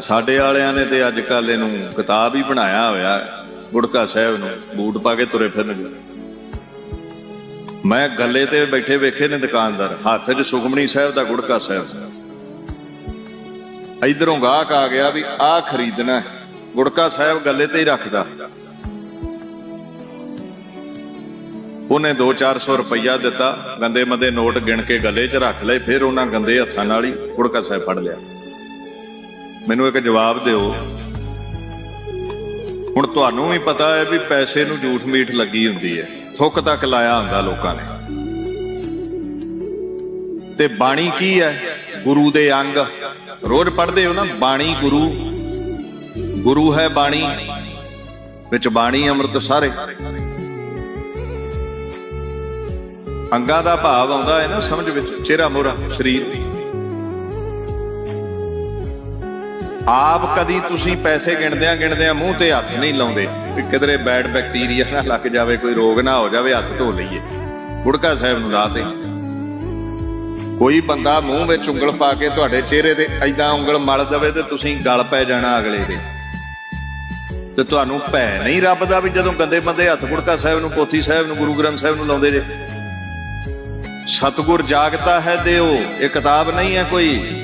ਸਾਡੇ ਵਾਲਿਆਂ ਨੇ ਤੇ ਅੱਜ ਕੱਲ ਇਹਨੂੰ ਕਿਤਾਬ ਹੀ ਬਣਾਇਆ ਹੋਇਆ ਗੁੜਕਾ ਸਾਹਿਬ ਨੂੰ, ਬੂਟ ਪਾ ਕੇ ਤੁਰੇ ਫਿਰਨਗੇ ਮੈਂ ਗੱਲੇ ਤੇ ਬੈਠੇ ਵੇਖੇ ਨੇ ਦੁਕਾਨਦਾਰ, ਹੱਥ 'ਚ ਸੁਖਮਣੀ ਸਾਹਿਬ ਦਾ ਗੁੜਕਾ ਸਾਹਿਬ। ਇਧਰੋਂ ਗਾਹਕ ਆ ਗਿਆ ਵੀ ਆਹ ਖਰੀਦਣਾ ਗੁੜਕਾ ਸਾਹਿਬ ਗੱਲੇ ਤੇ ਹੀ ਰੱਖਦਾ। ਉਹਨੇ 2-400 ਰੁਪਈਆ ਦਿੱਤਾ, ਗੰਦੇ ਮੰਦੇ ਨੋਟ ਗਿਣ ਕੇ ਗੱਲੇ 'ਚ ਰੱਖ ਲਏ, ਫਿਰ ਉਹਨਾਂ ਗੰਦੇ ਹੱਥਾਂ ਨਾਲ ਹੀ ਗੁੜਕਾ ਸਾਹਿਬ ਫੜ ਲਿਆ। ਮੈਨੂੰ ਇੱਕ ਜਵਾਬ ਦਿਓ। ਹੁਣ ਤੁਹਾਨੂੰ ਵੀ ਪਤਾ ਹੈ ਵੀ ਪੈਸੇ ਨੂੰ ਝੂਠ ਮੀਠ ਲੱਗੀ ਹੁੰਦੀ ਹੈ। ਥੁੱਕ ਤੱਕ ਲਾਇਆ ਹੁੰਦਾ ਲੋਕਾਂ ਨੇ। ਤੇ ਬਾਣੀ ਕੀ ਹੈ? ਗੁਰੂ ਦੇ ਅੰਗ। ਰੋਜ਼ ਪੜ੍ਹਦੇ ਹੋ ਨਾ, ਬਾਣੀ ਗੁਰੂ। ਗੁਰੂ ਹੈ ਬਾਣੀ। ਵਿੱਚ ਬਾਣੀ, ਅੰਮ੍ਰਿਤ ਸਾਰੇ। ਅੰਗਾਂ ਦਾ ਭਾਵ ਆਉਂਦਾ ਹੈ ਨਾ ਸਮਝ ਵਿੱਚ ਚਿਹਰਾ ਮੋਰਾ ਸਰੀਰ। ਆਪ ਕਦੀ ਤੁਸੀਂ ਪੈਸੇ ਗਿਣਦਿਆਂ ਗਿਣਦਿਆਂ ਮੂੰਹ ਤੇ ਹੱਥ ਨਹੀਂ ਲਾਉਂਦੇ ਵੀ ਕਿਧਰੇ ਬੈਡ ਬੈਕਟੀਰੀਆ ਨਾ ਲੱਗ ਜਾਵੇ, ਕੋਈ ਰੋਗ ਨਾ ਹੋ ਜਾਵੇ, ਹੱਥ ਧੋ ਲਈਏ। ਗੁੜਕਾ ਸਾਹਿਬ ਨੂੰ ਲਾ ਦੇ। ਕੋਈ ਬੰਦਾ ਮੂੰਹ ਵਿੱਚ ਉਂਗਲ ਪਾ ਕੇ ਤੁਹਾਡੇ ਚਿਹਰੇ ਤੇ ਐਦਾਂ ਉਂਗਲ ਮਲ ਦੇਵੇ ਤੇ ਤੁਸੀਂ ਗਲ ਪੈ ਜਾਣਾ ਅਗਲੇ ਦੇ। ਤੇ ਤੁਹਾਨੂੰ ਭੈ ਨਹੀਂ ਰੱਬ ਦਾ ਵੀ ਜਦੋਂ ਗੰਦੇ ਬੰਦੇ ਹੱਥ ਗੁੜਕਾ ਸਾਹਿਬ ਨੂੰ ਕੋਥੀ ਸਾਹਿਬ ਨੂੰ, ਗੁਰੂ ਗ੍ਰੰਥ ਸਾਹਿਬ ਨੂੰ ਲਾਉਂਦੇ ਜੇ। ਸਤਗੁਰ ਜਾਗਤਾ ਹੈ ਦਿਓ, ਇਹ ਕਿਤਾਬ ਨਹੀਂ ਹੈ ਕੋਈ।